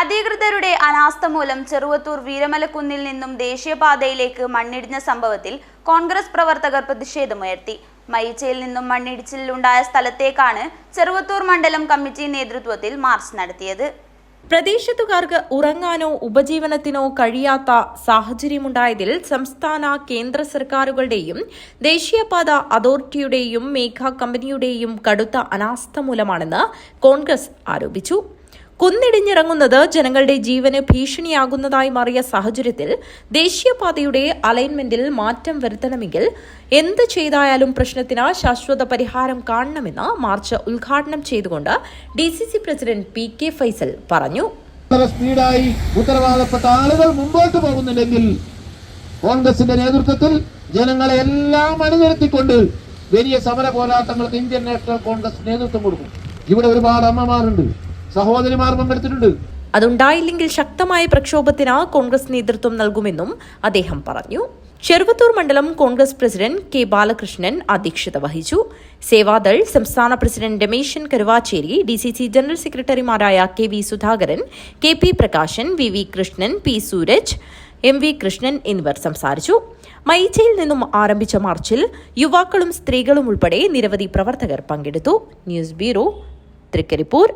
അധികൃതരുടെ അനാസ്ഥ മൂലം ചെറുവത്തൂർ വീരമലക്കുന്നിൽ നിന്നും ദേശീയപാതയിലേക്ക് മണ്ണിടിഞ്ഞ സംഭവത്തിൽ കോൺഗ്രസ് പ്രവർത്തകർ പ്രതിഷേധമുയർത്തി. മയിച്ചയിൽ നിന്നും മണ്ണിടിച്ചിലുണ്ടായ സ്ഥലത്തേക്കാണ് ചെറുവത്തൂർ മണ്ഡലം കമ്മിറ്റി നേതൃത്വത്തിൽ മാർച്ച് നടത്തിയത്. പ്രദേശത്തുകാർക്ക് ഉറങ്ങാനോ ഉപജീവനത്തിനോ കഴിയാത്ത സാഹചര്യമുണ്ടായതിൽ സംസ്ഥാന കേന്ദ്ര സർക്കാരുകളുടെയും ദേശീയപാത അതോറിറ്റിയുടെയും മേഘ കമ്പനിയുടെയും കടുത്ത അനാസ്ഥ മൂലമാണെന്ന് കോൺഗ്രസ് ആരോപിച്ചു. കുന്നിടിഞ്ഞിറങ്ങുന്നത് ജനങ്ങളുടെ ജീവന് ഭീഷണിയാകുന്നതായി മാറിയ സാഹചര്യത്തിൽ ദേശീയപാതയുടെ അലൈൻമെന്റിൽ മാറ്റം വരുത്തണമെങ്കിൽ എന്ത് ചെയ്തായാലും പ്രശ്നത്തിന് ശാശ്വത പരിഹാരം കാണണമെന്ന് മാർച്ച് ഉദ്ഘാടനം ചെയ്തുകൊണ്ട് D C C president P K Faisal പറഞ്ഞു. സ്പീഡായി ഉത്തരവാദപ്പെട്ട ആളുകൾ മുമ്പോട്ട് പോകുന്നില്ലെങ്കിൽ കോൺഗ്രസിന്റെ നേതൃത്വത്തിൽ ജനങ്ങളെ എല്ലാം അണിനിരത്തിക്കൊണ്ട് വലിയ സമര പോരാട്ടങ്ങൾക്ക് ഇന്ത്യൻ നാഷണൽ കോൺഗ്രസ് നേതൃത്വം കൊടുക്കും. ഇവിടെ ഒരുപാട് അമ്മമാരുണ്ട്. സഹോദരിമാർ പങ്കെടുത്തിട്ടുണ്ട്. അതുണ്ടായില്ലെങ്കിൽ ശക്തമായ പ്രക്ഷോഭത്തിന് കോൺഗ്രസ് നേതൃത്വം നൽകുമെന്നും അദ്ദേഹം പറഞ്ഞു. ചെറുവത്തൂർ മണ്ഡലം കോൺഗ്രസ് പ്രസിഡന്റ് കെ ബാലകൃഷ്ണൻ അധ്യക്ഷത വഹിച്ചു. സേവാദൾ സംസ്ഥാന president Rameshan Karuvacheri D C C general സെക്രട്ടറിമാരായ K V Sudhakaran K P Prakashan V V Krishnan P Sooraj M V Krishnan എന്നിവർ സംസാരിച്ചു. മൈച്ചയിൽ നിന്നും ആരംഭിച്ച മാർച്ചിൽ യുവാക്കളും സ്ത്രീകളും ഉൾപ്പെടെ നിരവധി പ്രവർത്തകർ പങ്കെടുത്തു. News bureau Thrikkaripur.